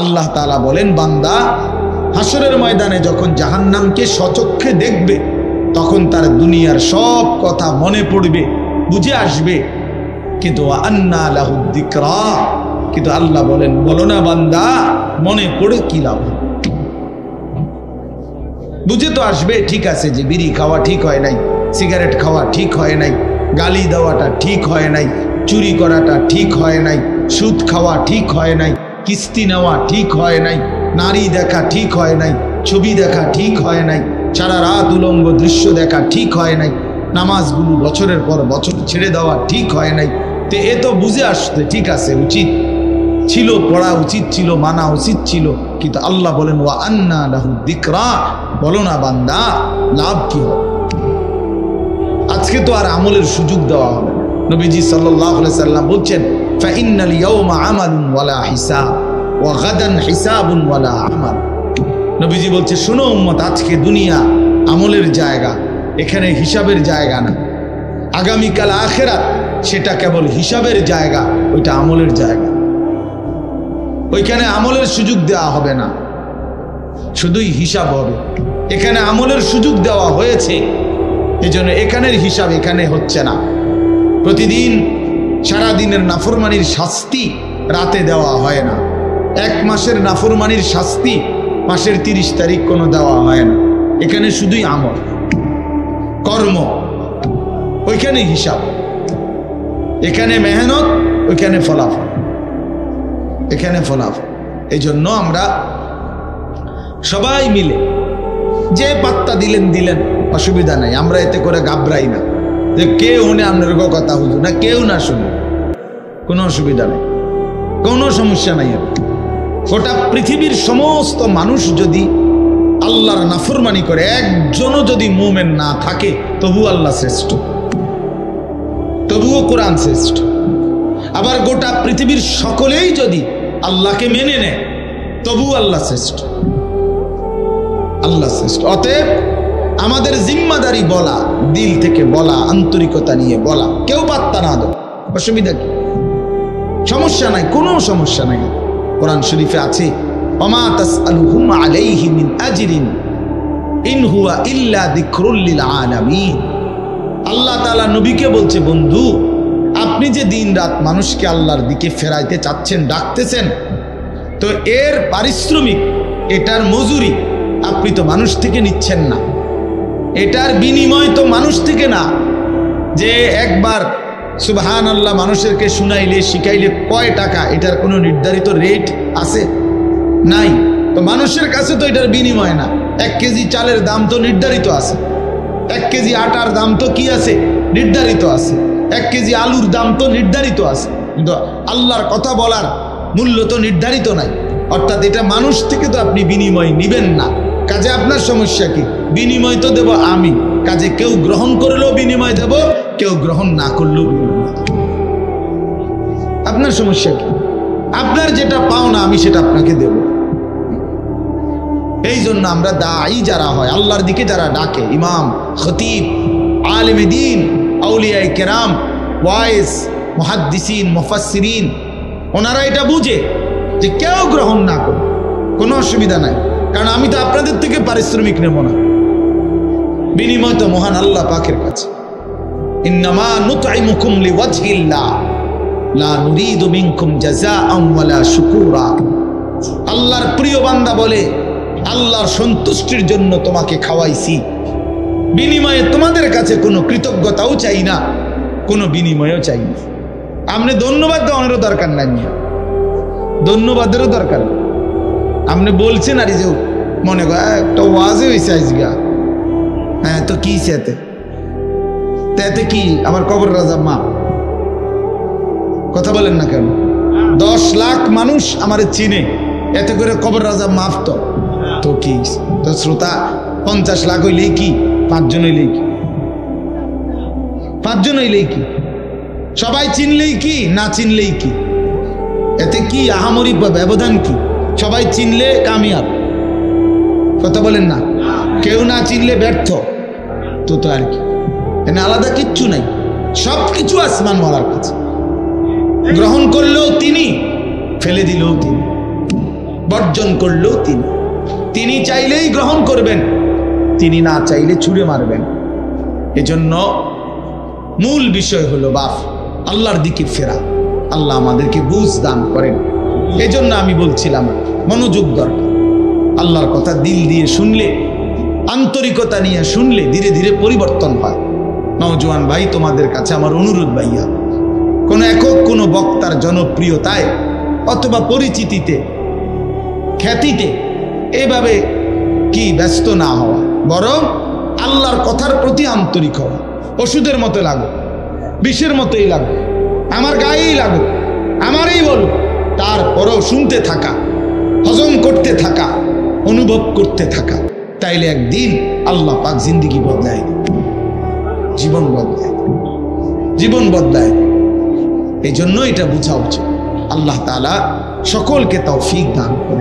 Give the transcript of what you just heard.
আল্লাহ তালা বলেন, বান্দা হাসরের ময়দানে যখন জাহান্নামকে সচক্ষে দেখবে, তখন তার দুনিয়ার সব কথা মনে পড়বে, বুঝে আসবে। কিন্তু আন্না লাহুদ্দিকরা কিন্তু আল্লাহ বলেন, বলো না বান্দা, মনে পড়ে কি লাভ? বুঝে তো আসবে, ঠিক আছে যে বিড়ি খাওয়া ঠিক হয় নাই, সিগারেট খাওয়া ঠিক হয় নাই, গালি দেওয়াটা ঠিক হয় নাই, চুরি করাটা ঠিক হয় নাই, সুদ খাওয়া ঠিক হয় নাই কিস্তি নেওয়া ঠিক হয় নাই, নারী দেখা ঠিক হয় নাই, ছবি দেখা ঠিক হয় নাই, সারা রাত উলঙ্গ দৃশ্য দেখা ঠিক হয় নাই, নামাজগুলো বছরের পর বছর ছেড়ে দেওয়া ঠিক হয় নাই। তো এ তো বুঝে আসতে ঠিক আছে, উচিত ছিল, পড়া উচিত ছিল, মানা উচিত ছিল, কিন্তু আল্লাহ বলেন, ওয়া আন্না দিকরা বলো না বান্দা, লাভ কি হবে? আজকে তো আর আমলের সুযোগ দেওয়া হবে নবীজি সাল্লাহ সাল্লাম বলছেন ফাইন্নাল ইয়াউমা আমালুন ওয়ালা হিসাব ওয়া গাদান হিসাবুন ওয়ালা নবীজি বলছে, শোনো উম্মত, আজকে দুনিয়া আমলের জায়গা, এখানে হিসাবের জায়গা না। আগামীকাল আখেরাত সেটা কেবল হিসাবের জায়গা, ওইটা আমলের জায়গা। ওইখানে আমলের সুযোগ দেওয়া হবে না। শুধুই হিসাব হবে। এখানে আমলের সুযোগ দেওয়া হয়েছে। এই জন্য এখানের হিসাব এখানে হচ্ছে না। প্রতিদিন সারা দিনের নাফরমানির শাস্তি রাতে দেওয়া হয় না। এক মাসের নাফরমানির শাস্তি মাসের তিরিশ তারিখ কোনো দেওয়া হয় না। এখানে শুধুই আমল, কর্ম, ওইখানে হিসাব। এখানে মেহনত, ওইখানে ফলাফল। এখানে ফলাফল। এই জন্য আমরা সবাই মিলে যে পাত্তা দিলেন দিলেন, অসুবিধা নাই, আমরা এতে করে ঘাবড়াই না। যে কে উনি আপনার কথা হুজুর, না কেউ না শুনে কোনো অসুবিধা নেই। কোনো সমস্যা নাই গোটা পৃথিবীর সমস্ত মানুষ যদি আল্লাহর নাফরমানি করে, একজনও যদি মুমেন না থাকে তবু আল্লাহ শ্রেষ্ঠ। তবুও কোরআন শ্রেষ্ঠ। আবার গোটা পৃথিবীর সকলেই যদি আল্লাহকে মেনে নেয় তবু আল্লাহ শ্রেষ্ঠ। আল্লাহ শ্রেষ্ঠ। অতএব আমাদের জিম্মাদারি বলা, দিল থেকে বলা, আন্তরিকতা নিয়ে বলা, কেউ পাত্তা না দেয় অসুবিধা কি? সমস্যা নাই, কোনো সমস্যা নাই। কোরআন শরীফে আছে ইল্লা নবীকে বলছে, বন্ধু, আপনি যে মানুষকে দিকে ফেরাইতে চাচ্ছেন, ডাকতেছেন, তো এর পারিশ্রমিক, এটার মজুরি আপনি তো মানুষ থেকে নিচ্ছেন না। এটার বিনিময় তো মানুষ থেকে না। যে একবার সুবহান আল্লাহ মানুষেরকে শুনাইলে, শিখাইলে কয় টাকা, এটার কোনো নির্ধারিত রেট আছে? নাই। তো মানুষের কাছে তো এটার বিনিময় না। এক কেজি চালের দাম তো নির্ধারিত আছে। এক কেজি আটার দাম তো কি আছে? নির্ধারিত আছে। এক কেজি আলুর দাম তো নির্ধারিত আছে। কিন্তু আল্লাহর কথা বলার মূল্য তো নির্ধারিত নাই। অর্থাৎ এটা মানুষ থেকে তো আপনি বিনিময় নিবেন না। কাজে আপনার সমস্যা কি? বিনিময় তো দেব আমি। কাজে কেউ গ্রহণ করলেও বিনিময় দেব, কেউ গ্রহণ না করলেও বিনিময় আপনার সমস্যা কি? আপনার যেটা পাও না, আমি সেটা আপনাকে দেব। এই জন্য আমরা দায়ী যারা হয়, আল্লাহর দিকে যারা ডাকে, ইমাম, খতিব, আলেম দিন আউলিয়াই কেরাম, ওয়াইস, মুহাদ্দিসিন, মুফাসসিরিন, ওনারা এটা বুঝে যে কেউ গ্রহণ না করে কোনো অসুবিধা নাই। কারণ আমি তো আপনাদের থেকে পারিশ্রমিক নেব না। বিনিময় তো মহান আল্লাহ পাকের কাছে। আল্লাহর প্রিয় বান্দা বলে, আল্লাহর সন্তুষ্টির জন্য তোমাকে খাওয়াইছি। বিনিময়ে তোমাদের কাছে কোনো কৃতজ্ঞতাও চাই না, কোনো বিনিময়ও চাই না। আপনি ধন্যবাদ দেওয়ানোরও দরকার নাই। ধন্যবাদেরও দরকার আপনি বলছেন আর যে মনে কর একটা ওয়াজে হয়েছে আজগা হ্যাঁ তো কি এতে? কি? আমার কবর রাজা মা। কথা বলেন না কেন? দশ লাখ মানুষ আমার চিনে। এতে করে কবর রাজা মাফ তো। তো কি তো শ্রোতা, পঞ্চাশ লাখ হইলেই কি? পাঁচজন হইলেই কি? পাঁচজন হইলেই কি? সবাই চিনলেই কি, না চিনলেই কি? এতে কি আহামরি ব্যবধান কি? সবাই চিনলে কামিয়াব। কথা বলেন না। কেউ না চিনলে ব্যর্থ। তো তো আর কি। এখানে আলাদা কিচ্ছু নাই। সব কিছু আসমান মালার কাছে। গ্রহণ করলেও তিনি, ফেলে দিলেও তিনি, বর্জন করলেও তিনি। তিনি চাইলেই গ্রহণ করবেন, তিনি না চাইলে ছুঁড়ে মারবেন। এজন্য মূল বিষয় হলো বাপ, আল্লাহর দিকে ফেরা। আল্লাহ আমাদেরকে বুঝ দান করেন। এজন্য আমি বলছিলাম, মনোযোগ দরকার। আল্লাহর কথা দিল দিয়ে শুনলে, আন্তরিকতা নিয়ে শুনলে ধীরে ধীরে পরিবর্তন হয়। নওজোয়ান ভাই, তোমাদের কাছে আমার অনুরোধ ভাইয়া, কোনো একক, কোনো বক্তার জনপ্রিয়তায় অথবা পরিচিতিতে, খ্যাতিতে এভাবে কি ব্যস্ত না হওয়া, বরং আল্লাহর কথার প্রতি আন্তরিক হওয়া, ওষুধের মতো লাগো বিষের মতোই লাগো আমার গায়েই লাগো আমারই বলো তারপরেও শুনতে থাকা, হজম করতে থাকা অনুভব করতে থাকা, তাইলে একদিন আল্লাহ পাক জিন্দিগি বদলায়। জীবন বদলায়। জীবন বদলায়। এই জন্য এটা বোঝা উচিত আল্লাহ তালা সকলকে তৌফিক দান করুন